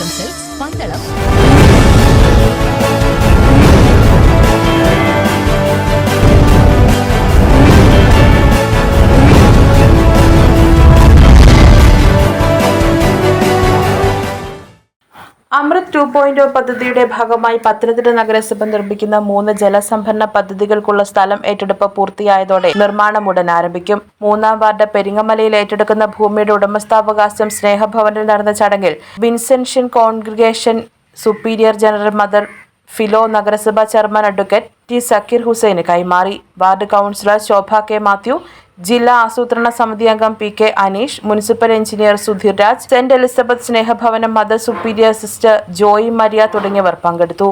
themselves, find that. Amrut two point പദ്ധതിയുടെ ഭാഗമായി പത്തനംതിട്ട നഗരസഭ നിർമ്മിക്കുന്ന മൂന്ന് ജലസംഭരണ പദ്ധതികൾക്കുള്ള സ്ഥലം ഏറ്റെടുപ്പ് പൂർത്തിയായതോടെ നിർമ്മാണം ഉടൻ ആരംഭിക്കും. മൂന്നാം വാർഡ് പെരിങ്ങമലയിൽ ഏറ്റെടുക്കുന്ന ഭൂമിയുടെ ഉടമസ്ഥാവകാശം സ്നേഹഭവനിൽ നടന്ന ചടങ്ങിൽ Vincentian Congregation superior general mother Philo നഗരസഭാ ചെയർമാൻ അഡ്വക്കേറ്റ് ടി സക്കീർ ഹുസൈന് കൈമാറി. Ward councillor Shobha K Mathew ജില്ലാ ആസൂത്രണ സമിതി അംഗം P K Aneesh municipal engineer Sudheer Raj saint Elizabeth Snehabhavanam mother superior sister Joy Maria തുടങ്ങിയവർ പങ്കെടുത്തു.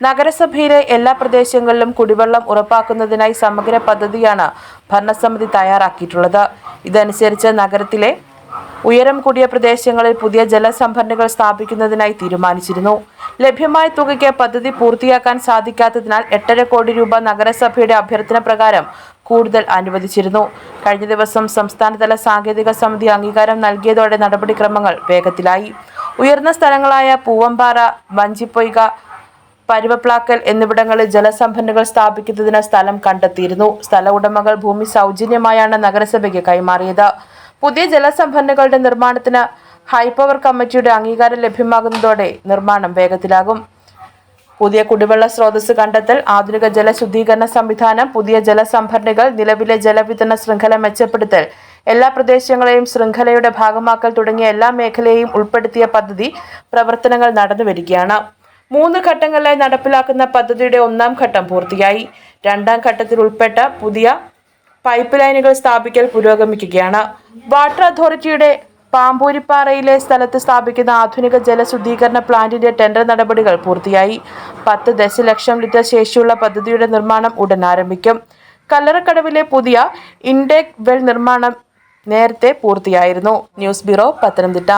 നഗരസഭയിലെ എല്ലാ പ്രദേശങ്ങളിലും കുടിവെള്ളം ഉറപ്പാക്കുന്നതിനായി സമഗ്ര പദ്ധതിയാണ് ഭരണസമിതി തയ്യാറാക്കിയിട്ടുള്ളത്. ഇതനുസരിച്ച് നഗരത്തിലെ ഉയരം കൂടിയ പ്രദേശങ്ങളിൽ പുതിയ ജലസംഭരണികൾ സ്ഥാപിക്കുന്നതിനായി തീരുമാനിച്ചിരുന്നു. ലഭ്യമായ തുകയ്ക്ക് പദ്ധതി പൂർത്തിയാക്കാൻ സാധിക്കാത്തതിനാൽ എട്ടര കോടി രൂപ നഗരസഭയുടെ അഭ്യർത്ഥന പ്രകാരം കൂടുതൽ അനുവദിച്ചിരുന്നു. കഴിഞ്ഞ ദിവസം സംസ്ഥാനതല സാങ്കേതിക സമിതി അംഗീകാരം നൽകിയതോടെ നടപടിക്രമങ്ങൾ വേഗത്തിലായി. ഉയർന്ന സ്ഥലങ്ങളായ പൂവമ്പാറ വഞ്ചിപ്പൊയ്ക പരുവപ്ലാക്കൽ എന്നിവിടങ്ങളിൽ ജലസംഭരണികൾ സ്ഥാപിക്കുന്നതിന് സ്ഥലം കണ്ടെത്തിയിരുന്നു. സ്ഥല ഉടമകൾ ഭൂമി സൗജന്യമായാണ് നഗരസഭയ്ക്ക് കൈമാറിയത്. പുതിയ ജലസംഭരണികളുടെ നിർമ്മാണത്തിന് ഹൈപ്പവർ കമ്മിറ്റിയുടെ അംഗീകാരം ലഭ്യമാകുന്നതോടെ നിർമ്മാണം വേഗത്തിലാകും. പുതിയ കുടിവെള്ള സ്രോതസ് കണ്ടെത്തൽ ആധുനിക ജലശുദ്ധീകരണ സംവിധാനം പുതിയ ജലസംഭരണികൾ നിലവിലെ ജലവിതരണ ശൃംഖല മെച്ചപ്പെടുത്തൽ എല്ലാ പ്രദേശങ്ങളെയും ശൃംഖലയുടെ ഭാഗമാക്കൽ തുടങ്ങിയ എല്ലാ മേഖലയെയും ഉൾപ്പെടുത്തിയ പദ്ധതി പ്രവർത്തനങ്ങൾ നടന്നുവരികയാണ് മൂന്ന് ഘട്ടങ്ങളിലായി നടപ്പിലാക്കുന്ന പദ്ധതിയുടെ ഒന്നാം ഘട്ടം പൂർത്തിയായി. രണ്ടാം ഘട്ടത്തിൽ ഉൾപ്പെട്ട പുതിയ പൈപ്പ് ലൈനുകൾ സ്ഥാപിക്കൽ പുരോഗമിക്കുകയാണ്. വാട്ടർ അതോറിറ്റിയുടെ പാമ്പൂരിപ്പാറയിലെ സ്ഥലത്ത് സ്ഥാപിക്കുന്ന ആധുനിക ജലശുദ്ധീകരണ പ്ലാന്റിന്റെ ടെൻഡർ നടപടികൾ പൂർത്തിയായി. പത്ത് ദശലക്ഷം ലിറ്റർ ശേഷിയുള്ള പദ്ധതിയുടെ നിർമ്മാണം ഉടൻ ആരംഭിക്കും. കല്ലറക്കടവിലെ പുതിയ ഇൻഡെക് വെൽ നിർമ്മാണം നേരത്തെ പൂർത്തിയായിരുന്നു. News bureau Pathanamthitta.